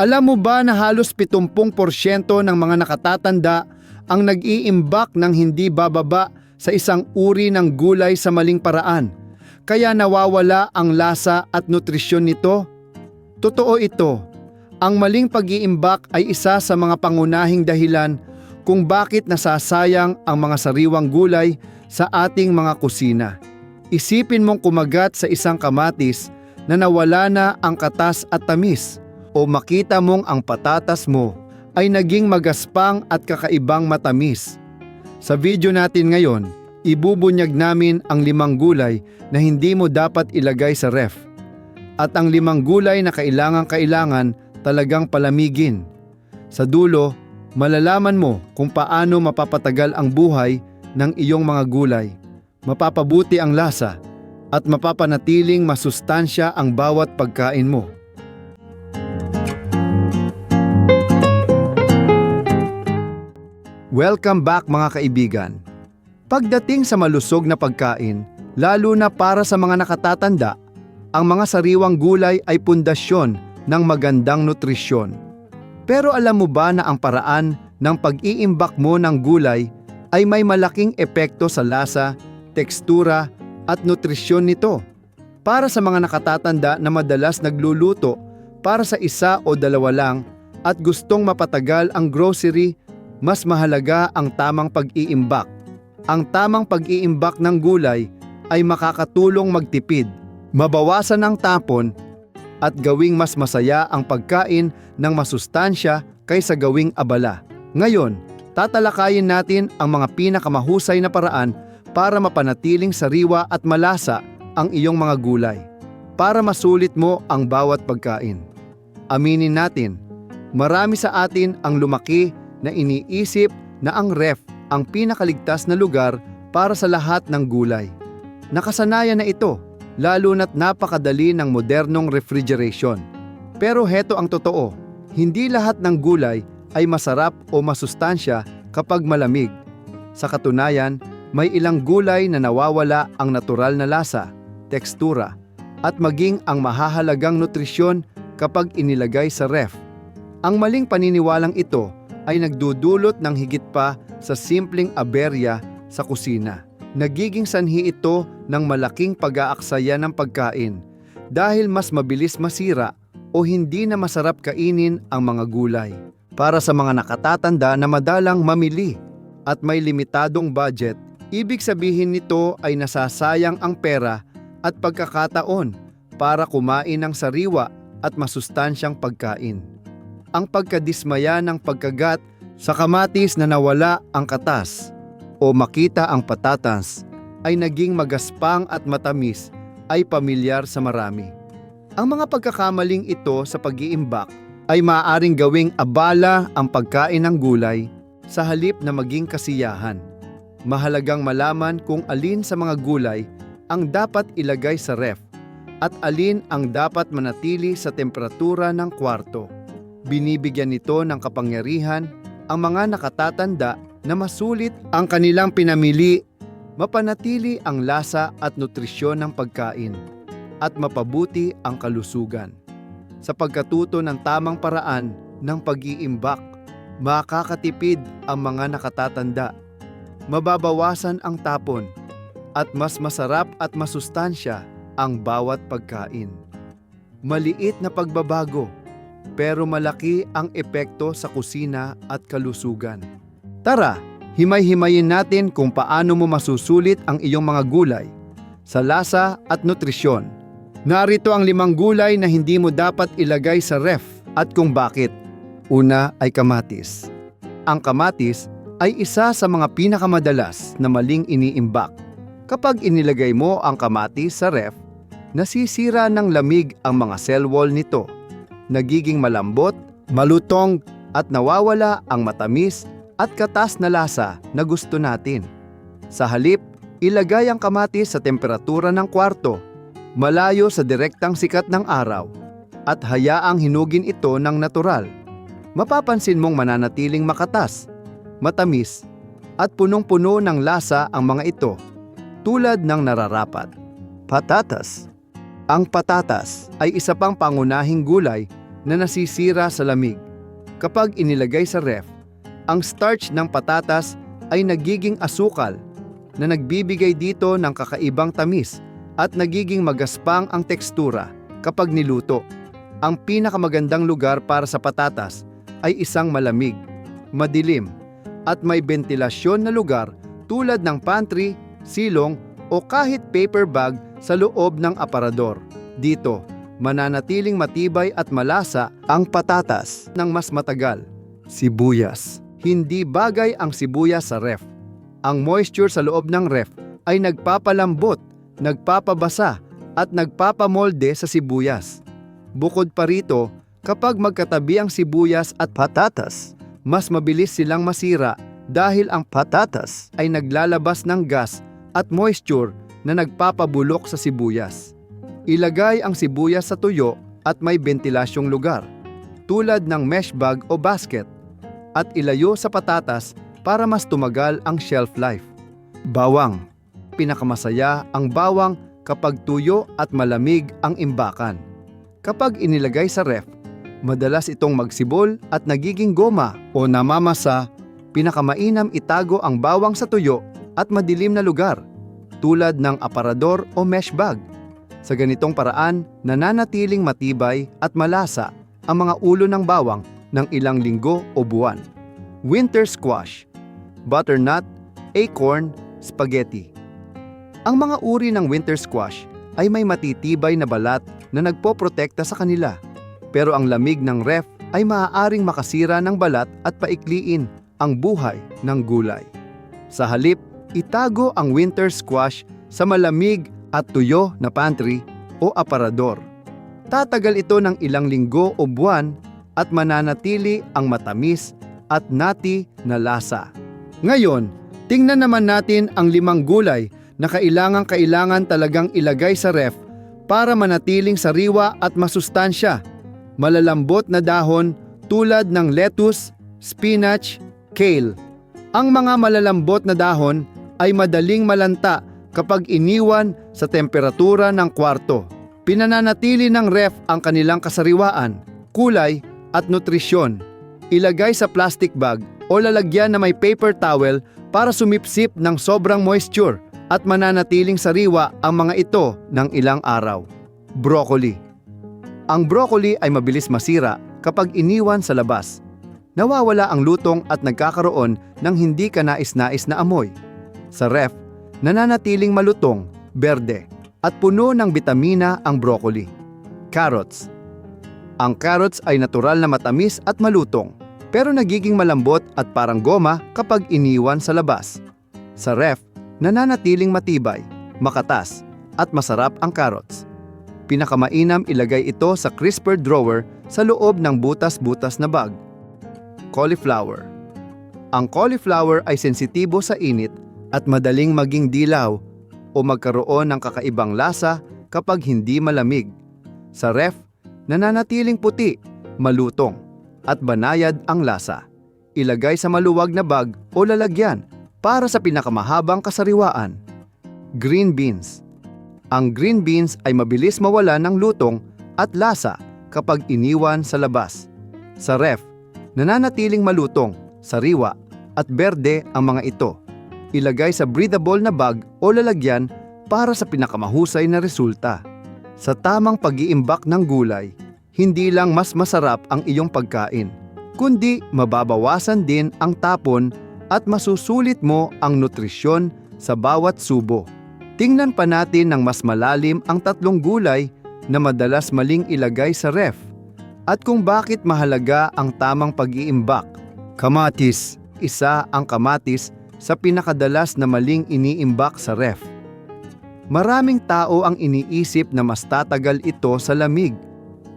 Alam mo ba na halos 70% ng mga nakatatanda ang nag-iimbak ng hindi bababa sa isang uri ng gulay sa maling paraan? Kaya nawawala ang lasa at nutrisyon nito? Totoo ito. Ang maling pag-iimbak ay isa sa mga pangunahing dahilan kung bakit nasasayang ang mga sariwang gulay sa ating mga kusina. Isipin mong kumagat sa isang kamatis na nawala na ang katas at tamis o makita mong ang patatas mo ay naging magaspang at kakaibang matamis. Sa video natin ngayon, ibubunyag namin ang limang gulay na hindi mo dapat ilagay sa ref at ang limang gulay na kailangan-kailangan talagang palamigin. Sa dulo, malalaman mo kung paano mapapatagal ang buhay ng iyong mga gulay, mapapabuti ang lasa, at mapapanatiling masustansya ang bawat pagkain mo. Welcome back mga kaibigan. Pagdating sa malusog na pagkain, lalo na para sa mga nakatatanda, ang mga sariwang gulay ay pundasyon ng magandang nutrisyon. Pero alam mo ba na ang paraan ng pag-iimbak mo ng gulay ay may malaking epekto sa lasa, tekstura at nutrisyon nito? Para sa mga nakatatanda na madalas nagluluto para sa isa o dalawa lang at gustong mapatagal ang grocery, mas mahalaga ang tamang pag-iimbak. Ang tamang pag-iimbak ng gulay ay makakatulong magtipid, mabawasan ang tapon at gawing mas masaya ang pagkain ng masustansya kaysa gawing abala. Ngayon, tatalakayin natin ang mga pinakamahusay na paraan para mapanatiling sariwa at malasa ang iyong mga gulay para masulit mo ang bawat pagkain. Aminin natin, marami sa atin ang lumaki na iniisip na ang ref ang pinakaligtas na lugar para sa lahat ng gulay. Nakasanayan na ito, lalo na't napakadali ng modernong refrigeration. Pero heto ang totoo, hindi lahat ng gulay ay masarap o masustansya kapag malamig. Sa katunayan, may ilang gulay na nawawala ang natural na lasa, tekstura, at maging ang mahahalagang nutrisyon kapag inilagay sa ref. Ang maling paniniwalang ito ay nagdudulot ng higit pa sa simpleng aberya sa kusina. Nagiging sanhi ito ng malaking pag-aaksaya ng pagkain dahil mas mabilis masira o hindi na masarap kainin ang mga gulay. Para sa mga nakatatanda na madalang mamili at may limitadong budget, ibig sabihin nito ay nasasayang ang pera at pagkakataon para kumain ng sariwa at masustansyang pagkain. Ang pagkadismaya ng pagkagat sa kamatis na nawala ang katas o makita ang patatas ay naging magaspang at matamis ay pamilyar sa marami. Ang mga pagkakamaling ito sa pag-iimbak ay maaaring gawing abala ang pagkain ng gulay sa halip na maging kasiyahan. Mahalagang malaman kung alin sa mga gulay ang dapat ilagay sa ref at alin ang dapat manatili sa temperatura ng kwarto. Binibigyan nito ng kapangyarihan ang mga nakatatanda na masulit ang kanilang pinamili, mapanatili ang lasa at nutrisyon ng pagkain, at mapabuti ang kalusugan. Sa pagkatuto ng tamang paraan ng pag-iimbak, makakatipid ang mga nakatatanda, mababawasan ang tapon, at mas masarap at masustansya ang bawat pagkain. Maliit na pagbabago, pero malaki ang epekto sa kusina at kalusugan. Tara, himay-himayin natin kung paano mo masusulit ang iyong mga gulay sa lasa at nutrisyon. Narito ang limang gulay na hindi mo dapat ilagay sa ref at kung bakit. Una ay kamatis. Ang kamatis ay isa sa mga pinakamadalas na maling iniimbak. Kapag inilagay mo ang kamatis sa ref, nasisira ng lamig ang mga cell wall nito nagiging malambot, malutong at nawawala ang matamis at katas na lasa na gusto natin. Sa halip, ilagay ang kamatis sa temperatura ng kwarto, malayo sa direktang sikat ng araw, at hayaang hinugin ito ng natural. Mapapansin mong mananatiling makatas, matamis, at punong-puno ng lasa ang mga ito, tulad ng nararapat. Patatas Ang patatas ay isa pang pangunahing gulay na nasisira sa lamig. Kapag inilagay sa ref, ang starch ng patatas ay nagiging asukal na nagbibigay dito ng kakaibang tamis at nagiging magaspang ang tekstura kapag niluto. Ang pinakamagandang lugar para sa patatas ay isang malamig, madilim, at may ventilasyon na lugar tulad ng pantry, silong o kahit paper bag sa loob ng aparador. Dito, mananatiling matibay at malasa ang patatas ng mas matagal. Sibuyas. Hindi bagay ang sibuyas sa ref. Ang moisture sa loob ng ref ay nagpapalambot, nagpapabasa at nagpapamolde sa sibuyas. Bukod pa rito, kapag magkatabi ang sibuyas at patatas, mas mabilis silang masira dahil ang patatas ay naglalabas ng gas at moisture na nagpapabulok sa sibuyas. Ilagay ang sibuyas sa tuyo at may ventilasyong lugar, tulad ng mesh bag o basket, at ilayo sa patatas para mas tumagal ang shelf life. Bawang. Pinakamasaya ang bawang kapag tuyo at malamig ang imbakan. Kapag inilagay sa ref, madalas itong magsibol at nagiging goma o namamasa. Pinakamainam itago ang bawang sa tuyo at madilim na lugar, tulad ng aparador o mesh bag. Sa ganitong paraan, nananatiling matibay at malasa ang mga ulo ng bawang ng ilang linggo o buwan. Winter squash, butternut, acorn, spaghetti. Ang mga uri ng winter squash ay may matitibay na balat na nagpoprotekta sa kanila. Pero ang lamig ng ref ay maaaring makasira ng balat at paikliin ang buhay ng gulay. Sa halip, itago ang winter squash sa malamig at tuyo na pantry o aparador. Tatagal ito ng ilang linggo o buwan at mananatili ang matamis at nati na lasa. Ngayon, tingnan naman natin ang limang gulay na kailangang kailangan talagang ilagay sa ref para manatiling sariwa at masustansya. Malalambot na dahon tulad ng lettuce, spinach, kale. Ang mga malalambot na dahon ay madaling malanta kapag iniwan sa temperatura ng kwarto. Pinananatili ng ref ang kanilang kasariwaan, kulay at nutrisyon. Ilagay sa plastic bag o lalagyan na may paper towel para sumipsip ng sobrang moisture at mananatiling sariwa ang mga ito ng ilang araw. Broccoli Ang broccoli ay mabilis masira kapag iniwan sa labas. Nawawala ang lutong at nagkakaroon ng hindi kanais-nais na amoy. Sa ref, nananatiling malutong, berde, at puno ng bitamina ang broccoli. Carrots. Ang carrots ay natural na matamis at malutong, pero nagiging malambot at parang goma kapag iniwan sa labas. Sa ref, nananatiling matibay, makatas, at masarap ang carrots. Pinakamainam ilagay ito sa crisper drawer sa loob ng butas-butas na bag. Cauliflower. Ang cauliflower ay sensitibo sa init at madaling maging dilaw o magkaroon ng kakaibang lasa kapag hindi malamig. Sa ref, nananatiling puti, malutong, at banayad ang lasa. Ilagay sa maluwag na bag o lalagyan para sa pinakamahabang kasariwaan. Green beans. Ang green beans ay mabilis mawala ng lutong at lasa kapag iniwan sa labas. Sa ref, nananatiling malutong, sariwa at berde ang mga ito ilagay sa breathable na bag o lalagyan para sa pinakamahusay na resulta. Sa tamang pag-iimbak ng gulay, hindi lang mas masarap ang iyong pagkain, kundi mababawasan din ang tapon at masusulit mo ang nutrisyon sa bawat subo. Tingnan pa natin ng mas malalim ang tatlong gulay na madalas maling ilagay sa ref at kung bakit mahalaga ang tamang pag-iimbak. Kamatis, isa ang kamatis sa pinakadalas na maling iniimbak sa ref. Maraming tao ang iniisip na mas tatagal ito sa lamig,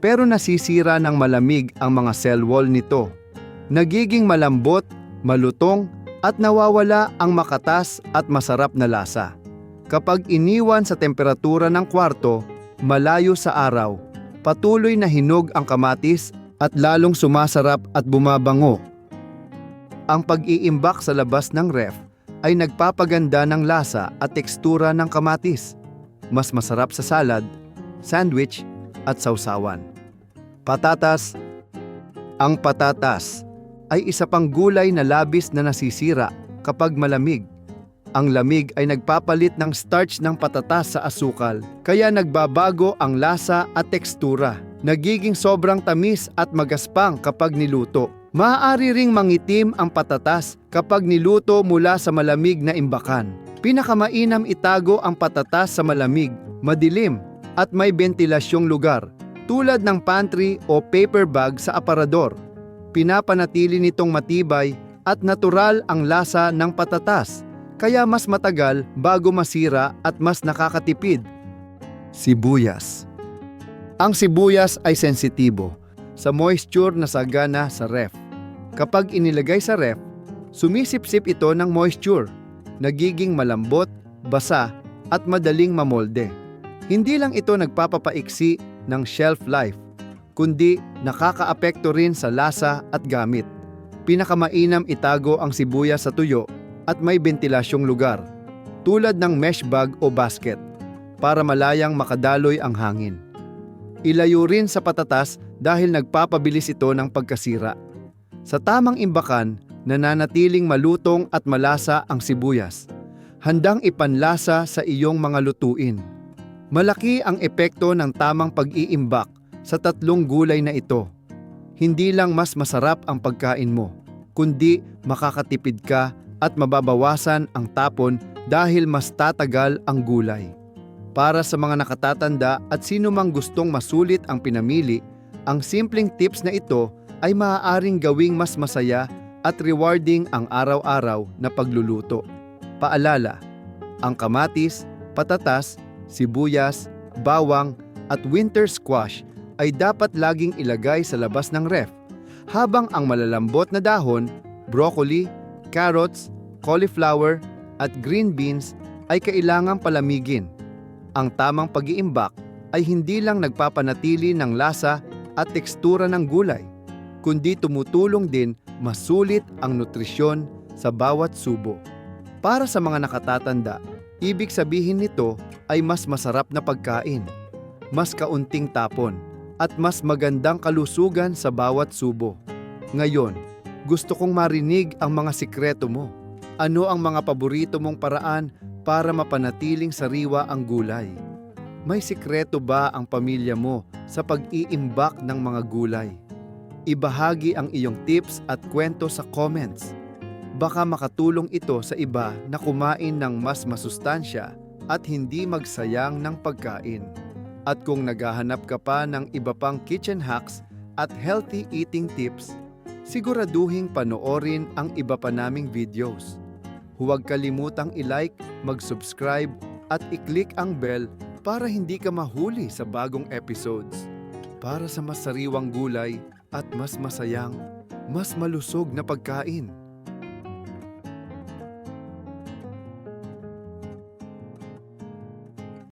pero nasisira ng malamig ang mga cell wall nito. Nagiging malambot, malutong, at nawawala ang makatas at masarap na lasa. Kapag iniwan sa temperatura ng kwarto, malayo sa araw, patuloy na hinog ang kamatis at lalong sumasarap at bumabango ang pag-iimbak sa labas ng ref ay nagpapaganda ng lasa at tekstura ng kamatis. Mas masarap sa salad, sandwich at sausawan. Patatas Ang patatas ay isa pang gulay na labis na nasisira kapag malamig. Ang lamig ay nagpapalit ng starch ng patatas sa asukal, kaya nagbabago ang lasa at tekstura. Nagiging sobrang tamis at magaspang kapag niluto. Maaari ring mangitim ang patatas kapag niluto mula sa malamig na imbakan. Pinakamainam itago ang patatas sa malamig, madilim, at may ventilasyong lugar, tulad ng pantry o paper bag sa aparador. Pinapanatili nitong matibay at natural ang lasa ng patatas, kaya mas matagal bago masira at mas nakakatipid. Sibuyas Ang sibuyas ay sensitibo sa moisture na sagana sa ref. Kapag inilagay sa ref, sumisipsip ito ng moisture, nagiging malambot, basa, at madaling mamolde. Hindi lang ito nagpapapaiksi ng shelf life, kundi nakakaapekto rin sa lasa at gamit. Pinakamainam itago ang sibuyas sa tuyo at may ventilasyong lugar, tulad ng mesh bag o basket, para malayang makadaloy ang hangin. Ilayo rin sa patatas dahil nagpapabilis ito ng pagkasira. Sa tamang imbakan, nananatiling malutong at malasa ang sibuyas. Handang ipanlasa sa iyong mga lutuin. Malaki ang epekto ng tamang pag-iimbak sa tatlong gulay na ito. Hindi lang mas masarap ang pagkain mo, kundi makakatipid ka at mababawasan ang tapon dahil mas tatagal ang gulay. Para sa mga nakatatanda at sino mang gustong masulit ang pinamili, ang simpleng tips na ito ay maaaring gawing mas masaya at rewarding ang araw-araw na pagluluto. Paalala, ang kamatis, patatas, sibuyas, bawang at winter squash ay dapat laging ilagay sa labas ng ref, habang ang malalambot na dahon, broccoli, carrots, cauliflower at green beans ay kailangang palamigin. Ang tamang pag-iimbak ay hindi lang nagpapanatili ng lasa at tekstura ng gulay, kundi tumutulong din masulit ang nutrisyon sa bawat subo. Para sa mga nakatatanda, ibig sabihin nito ay mas masarap na pagkain, mas kaunting tapon, at mas magandang kalusugan sa bawat subo. Ngayon, gusto kong marinig ang mga sikreto mo. Ano ang mga paborito mong paraan para mapanatiling sariwa ang gulay? May sikreto ba ang pamilya mo sa pag-iimbak ng mga gulay? Ibahagi ang iyong tips at kwento sa comments. Baka makatulong ito sa iba na kumain ng mas masustansya at hindi magsayang ng pagkain. At kung naghahanap ka pa ng iba pang kitchen hacks at healthy eating tips, siguraduhing panoorin ang iba pa naming videos. Huwag kalimutang i-like, mag-subscribe at i-click ang bell para hindi ka mahuli sa bagong episodes. Para sa mas sariwang gulay at mas masayang, mas malusog na pagkain.